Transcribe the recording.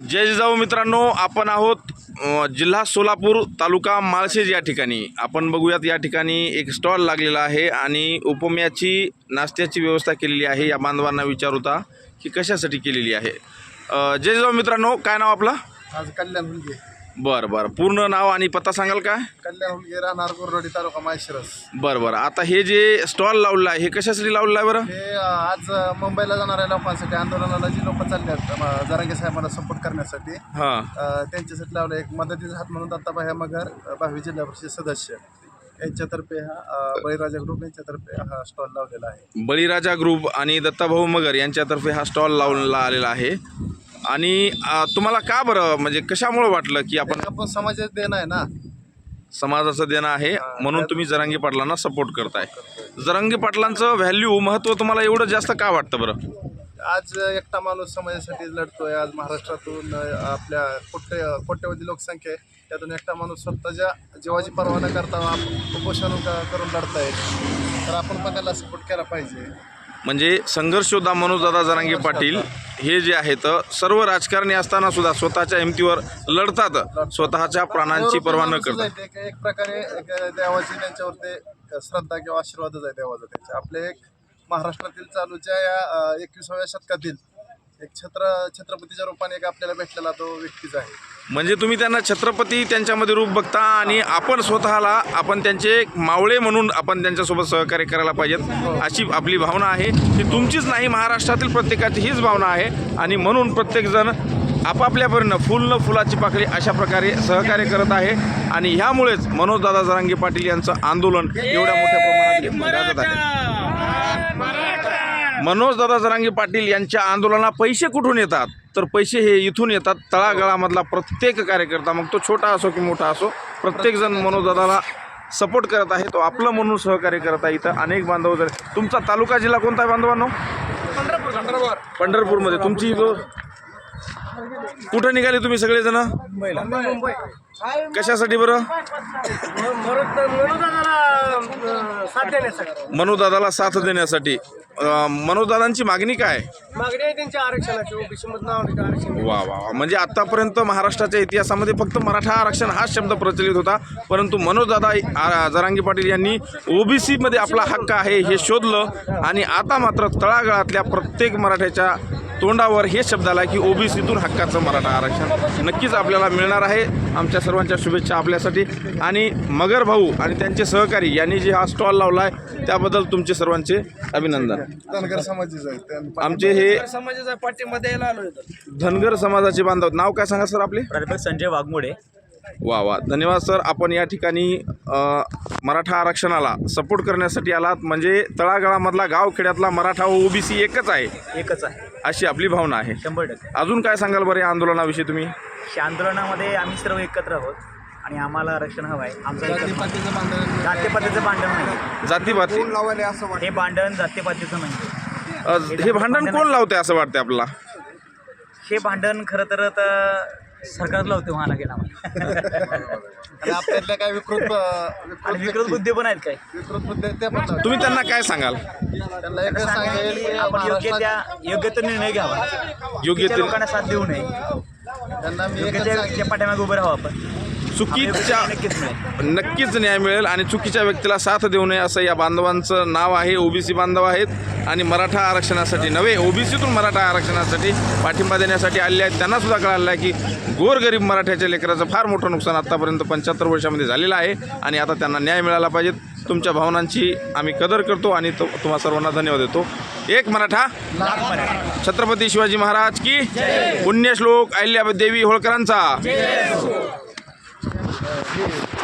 जय जिजाऊ मित्रांनो आपण आहोत जिल्हा सोलापूर तालुका माळशेज या ठिकाणी. आपण बघूयात या ठिकाणी एक स्टॉल लागलेला आहे आणि उपम्याची नाश्त्याची व्यवस्था केलेली आहे. या बांधवांना विचारूता की कशासाठी केलेली आहे. जय जिजाऊ मित्रांनो काय नाव आपलं? आज कल्याण बरं बरं. पूर्ण नाव आणि पत्ता सांगाल काय कल्याण हुलगे राहणार गुररोडी तालुका माळशिरस बरं बरं. आता हे जे स्टॉल लावलं आहे हे कशासाठी लावलेलं आहे बरं? हे अ, आज अ, मुंबईला जाणाऱ्या लोकांसाठी आंदोलनाला जी लोक चालले आहेत अ, जरांगे साहेबांना सपोर्ट करण्यासाठी हां. अ, त्यांच्यासाठी लावलं एक मदतीचा हात म्हणून दत्ताबाई मगर अ, भावी जिल्हा परिषद सदस्य. यांच्यातर्फे हा अ, बळीराजा ग्रुप यांच्यातर्फे हा स्टॉल लावलेला आहे. बळीराजा ग्रुप आणि दत्ताभाऊ मगर यांच्यातर्फे हा स्टॉल लावला आलेला आहे. आणि अ, तुम्हाला का बरं म्हणजे कशामुळं वाटलं की आपण आपण समाजात देणं आहे ना. समाजाचं देणं आहे म्हणून तुम्ही जरांगी पाटलांना सपोर्ट करताय. जरांगी पाटलांचं व्हॅल्यू महत्त्व तुम्हाला एवढं जास्त का वाटतं बरं? आज एकटा माणूस समाजासाठी लढतोय. आज महाराष्ट्रातून अ, आपल्या कोट्य कोट्यवधी लोकसंख्या आहे. त्यातून एकटा माणूस स्वतःच्या जीवाची पर्वा न करता आप- उपोषण क- करून लढतायत तर आपण पण त्याला सपोर्ट केला पाहिजे. म्हणजे संघर्ष योद्धा मनोजदादा जरांगे पाटील हे जे आहेत सर्व राजकारणी असताना सुद्धा स्वतःच्या हिमतीवर लढतात. स्वतःच्या प्राणांची पर्वा न माणूसच करता. आहे ते, एक- प्रकारे देवाची त्यांच्यावरती श्रद्धा किंवा आशीर्वादच आहे देवाचा त्यांच्या. आपले एक महाराष्ट्रातील चालूच्या या एकविसाव्या शतकातील एक छत्र छत्रपतीच्या रूपाने एक आपल्याला भेटलेला तो व्यक्तीच आहे. म्हणजे तुम्ही त्यांना छत्रपती त्यांच्यामध्ये रूप बघता आणि आपण स्वतःला आपण त्यांचे मावळे म्हणून आपण त्यांच्यासोबत सहकार्य करायला पाहिजेत अशी आपली भावना आहे. ती तुमचीच नाही महाराष्ट्रातील प्रत्येकाची हीच भावना आहे. आणि म्हणून प्रत्येकजण आपापल्यापर्यंत फुल न फुलाची पाकळी अशा प्रकारे सहकार्य करत आहे. आणि ह्यामुळेच मनोजदादा जरांगे पाटील यांचं आंदोलन एवढ्या मोठ्या प्रमाणात जात आहे मनोजदादा जरांगे पाटील यांच्या आंदोलनाला पैसे कुठून येतात? तर पैसे हे इथून येतात तळागाळामधला प्रत्येक कार्यकर्ता. मग तो छोटा असो की मोठा असो प्रत्येकजण मनोजदादाला सपोर्ट करत आहे. तो आपलं म्हणून सहकार्य करत आहे इथं. अनेक बांधव जर तुमचा तालुका जिल्हा कोणता आहे बांधवांनो? पंढरपूरमध्ये. तुमची कुठं निघाले तुम्ही सगळेजण? कशासाठी बरं? मनोदादाला साथ देण्यासाठी. मनोदादांची मागणी काय? मागणी आहे त्यांच्या आरक्षणाची ओबीसी मधून आरक्षण वा वा वा. म्हणजे आतापर्यंत महाराष्ट्राच्या इतिहासामध्ये फक्त मराठा आरक्षण हाच शब्द प्रचलित होता परंतु मनोजदादा जरांगी पाटील यांनी ओबीसीमध्ये आपला हक्क आहे हे शोधलं आणि आता मात्र तळागाळातल्या प्रत्येक मराठ्याच्या तोंडावर हे शब्द आला की ओबीसीतून हक्काचं मराठा आरक्षण नक्कीच आपल्याला मिळणार आहे. आमच्या सर्वांच्या शुभेच्छा आपल्यासाठी. आणि मगर भाऊ आणि त्यांचे सहकारी यांनी जे हा स्टॉल लावला आहे त्याबद्दल तुमचे सर्वांचे अभिनंदन. धनगर समाजाच आमचे हे समाजाचा पाठिंबा द्यायला आलो धनगर समाजाचे बांधव नाव काय सांगा सर आपले? प्राध्यापक संजय वाघमोडे. वा वा. धन्यवाद सर. आपण या ठिकाणी मराठा आरक्षणाला सपोर्ट करण्यासाठी आलात. म्हणजे तळागाळामधला गावखेड्यातला मराठा व ओबीसी एकच आहे. एकच आहे. अशी आपली भावना आहे. शंभर टक्के. अजून काय सांगाल बरं या आंदोलनाविषयी तुम्ही? या आंदोलनामध्ये आम्ही सर्व एकत्र आहोत आणि आम्हाला आरक्षण हवं आहे. आमचं जातीपातीचं बांधण जातीपातीचं भांडण नाही. जातीपाती? लावायला असं वाटतं? हे भांडण जातीपातीचं नाही. हे भांडण कोण लावते असं वाटतं आपल्याला? हे भांडण खरं तर आता सरकार लावते म्हणायला गेला. आणि आपल्यातल्या काय विकृत अ, आणि विकृत बुद्धी पण आहेत काय? विकृत मुद्दे ते पण. तुम्ही त्यांना काय सांगाल? त्यांना एकच सांगेल की आपण योग्य महाराष्ट्रात त्या योग्य तो निर्णय घ्यावा. योग्य ते लोकांना साथ देऊ नये. त्यांना मी योग्य एकच त्या पाठीमागे उभं राहावं आपण. चुकीच्या नक्कीच न्याय मिळेल आणि चुकीच्या व्यक्तीला साथ देऊ नये असं या बांधवांचं नाव आहे. ओबीसी बांधव आहेत आणि मराठा आरक्षणासाठी नव्हे ओबीसीतून मराठा आरक्षणासाठी पाठिंबा देण्यासाठी आलेले आहेत. त्यांना सुद्धा कळालं आहे की गोरगरीब मराठ्याच्या लेकराचं फार मोठं नुकसान आत्तापर्यंत पंच्याहत्तर वर्षामध्ये झालेलं आहे आणि आता त्यांना न्याय मिळाला पाहिजे. तुमच्या भावनांची आम्ही कदर करतो आणि तो तुम्हा सर्वांना धन्यवाद देतो. एक मराठा छत्रपती शिवाजी महाराज की पुण्यश्लोक अहिल्यादेवी होळकरांचा. Cheers.